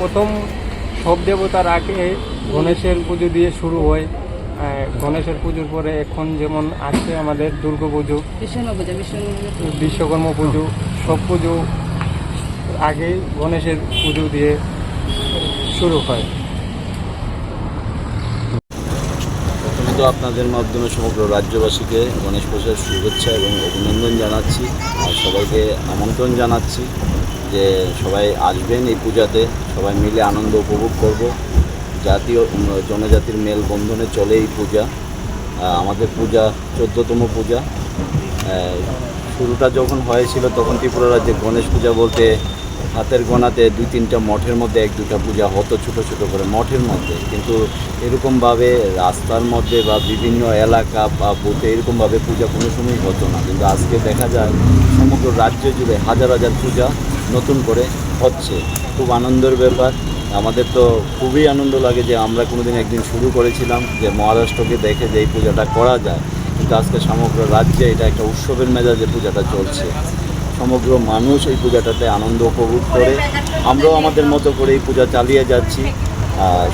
প্রথম সব দেবতার আগে গণেশের পুজো দিয়ে শুরু হয়। গণেশের পুজোর পরে এখন যেমন আছে আমাদের দুর্গা পুজো। বিশ্বকর্মা পুজো সব পুজো আগেই গণেশের পুজো দিয়ে শুরু হয়। প্রথমত আপনাদের মাধ্যমে সমগ্র রাজ্যবাসীকে গণেশ পূজার শুভেচ্ছা এবং অভিনন্দন জানাচ্ছি। আর সবাইকে আমন্ত্রণ জানাচ্ছি যে সবাই আসবেন এই পূজাতে। সবাই মিলে আনন্দ উপভোগ করব। জাতীয় জনজাতির মেলবন্ধনে চলে এই পূজা। আমাদের পূজা, চোদ্দতম পূজা। শুরুটা যখন হয়েছিল তখন ত্রিপুরা রাজ্যে গণেশ পূজা বলতে হাতের গোনাতে দুই তিনটা মঠের মধ্যে এক দুটা পূজা হতো ছোটো ছোটো করে মঠের মধ্যে। কিন্তু এরকমভাবে রাস্তার মধ্যে বা বিভিন্ন এলাকা বা বুথে এরকমভাবে পূজা কোনো সময় হতো না। কিন্তু আজকে দেখা যায় সমগ্র রাজ্য জুড়ে হাজার হাজার পূজা নতুন করে হচ্ছে। খুব আনন্দের ব্যাপার। আমাদের তো খুবই আনন্দ লাগে যে আমরা কোনোদিন একদিন শুরু করেছিলাম যে মহারাষ্ট্রকে দেখে যে এই পূজাটা করা যায়। কিন্তু আজকে সমগ্র রাজ্যে এটা একটা উৎসবের মেজাজে পূজাটা চলছে। সমগ্র মানুষ এই পূজাটাতে আনন্দ উপভোগ করে। আমরাও আমাদের মতো করে এই পূজা চালিয়ে যাচ্ছি।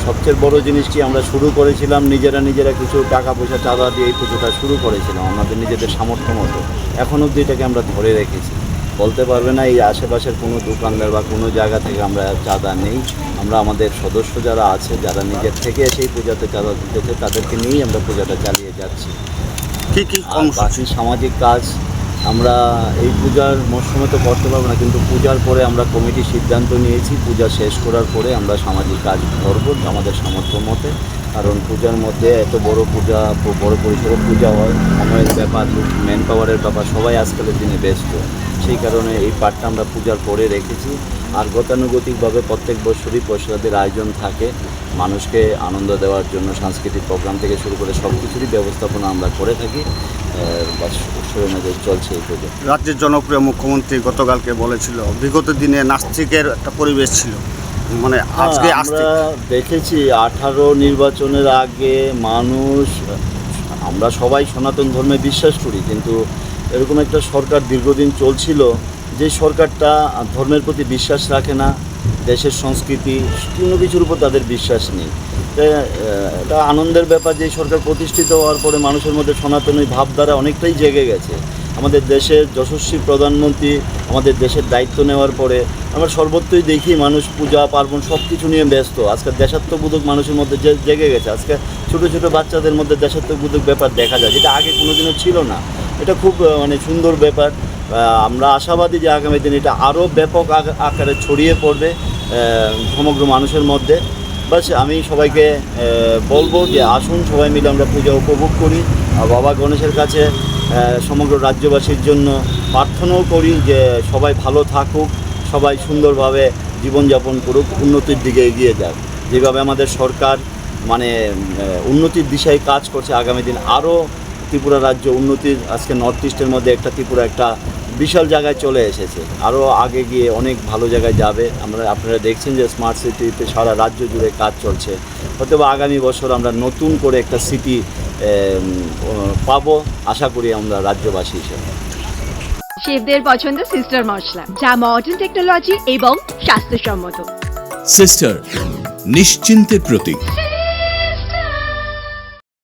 সবচেয়ে বড় জিনিস কি আমরা শুরু করেছিলাম নিজেরা নিজেরা কিছু টাকা পয়সা চাঁদা দিয়ে এই পুজোটা শুরু করেছিলাম আমাদের নিজেদের সামর্থ্য মতো। এখন অবধি এটাকে আমরা ধরে রেখেছি। বলতে পারবে না এই আশেপাশের কোনো দোকানদার বা কোনো জায়গা থেকে আমরা চাঁদা নেই। আমরা আমাদের সদস্য যারা আছে যারা নিজের থেকে এসে এই পূজাতে চাঁদা দিতেছে তাদেরকে নিয়েই আমরা পূজাটা চালিয়ে যাচ্ছি। বাকি সামাজিক কাজ আমরা এই পূজার মরশুমে তো করতে পারব না, কিন্তু পূজার পরে আমরা কমিটি সিদ্ধান্ত নিয়েছি, পূজা শেষ করার পরে আমরা সামাজিক কাজ করব আমাদের সামর্থ্য মতে। কারণ পূজার মধ্যে এত বড় পূজা, বড় পরিসরে পূজা হয় সময়ের ব্যাপার ম্যান পাওয়ারের ব্যাপার, সবাই আজকালের দিনে ব্যস্ত। সেই কারণে এই পাঠটা আমরা পূজার পরে রেখেছি। আর গতানুগতিকভাবে প্রত্যেক বছরই প্রসাদের আয়োজন থাকে, মানুষকে আনন্দ দেওয়ার জন্য সাংস্কৃতিক প্রোগ্রাম থেকে শুরু করে সব কিছুরই ব্যবস্থাপনা আমরা করে থাকি। চলছে রাজ্যের জনপ্রিয় মুখ্যমন্ত্রী গতকালকে বলেছিল বিগত দিনে নাস্তিকের একটা পরিবেশ ছিল। মানে আজকে হ্যাঁ, আমরা দেখেছি আঠারো নির্বাচনের আগে মানুষ আমরা সবাই সনাতন ধর্মে বিশ্বাস করি কিন্তু এরকম একটা সরকার দীর্ঘদিন চলছিল যে সরকারটা ধর্মের প্রতি বিশ্বাস রাখে না দেশের সংস্কৃতি কোনো কিছুর উপর তাদের বিশ্বাস নেই। এটা আনন্দের ব্যাপার যে সরকার প্রতিষ্ঠিত হওয়ার পরে মানুষের মধ্যে সনাতনী ভাবধারা অনেকটাই জেগে গেছে। আমাদের দেশের যশস্বী প্রধানমন্ত্রী আমাদের দেশের দায়িত্ব নেওয়ার পরে আমরা সর্বত্রই দেখি মানুষ পূজা, পার্বণ সব কিছু নিয়ে ব্যস্ত। আজকে দেশাত্মবোধক মানুষের মধ্যে যে জেগে গেছে। আজকে ছোটো ছোটো বাচ্চাদের মধ্যে দেশাত্মবোধক ব্যাপার দেখা যায়, যেটা আগে কোনোদিনও ছিল না। এটা খুব মানে সুন্দর ব্যাপার। আমরা আশাবাদী যে আগামী দিন এটা আরও ব্যাপক আক- আকারে ছড়িয়ে পড়বে। সমগ্র মানুষের মধ্যে। বাস আমি সবাইকে বলব যে আসুন, সবাই মিলে আমরা পূজা উপভোগ করি। আর বাবা গণেশের কাছে সমগ্র রাজ্যবাসীর জন্য প্রার্থনাও করি যে সবাই ভালো থাকুক, সবাই সুন্দরভাবে জীবনযাপন করুক, উন্নতির দিকে এগিয়ে যাক। যেভাবে আমাদের সরকার মানে উন্নতির দিশায় কাজ করছে, আগামী দিন আরও ত্রিপুরা রাজ্য উন্নতির, আজকে নর্থ ইস্টের মধ্যে একটা ত্রিপুরা একটা বিশাল জায়গায় চলে এসেছে। আরও আগে গিয়ে অনেক ভালো জায়গায় যাবে। আমরা আপনারা দেখছেন যে স্মার্ট সিটিতে সারা রাজ্য জুড়ে কাজ চলছে। হয়তো আগামী বছর আমরা নতুন করে একটা সিটি পাবো আশা করি আমরা রাজ্যবাসী হিসেবে। শেফদের পছন্দ সিস্টার মশলা যা মডার্ন টেকনোলজি এবং স্বাস্থ্যসম্মত। সিস্টার নিশ্চিন্তের প্রতীক।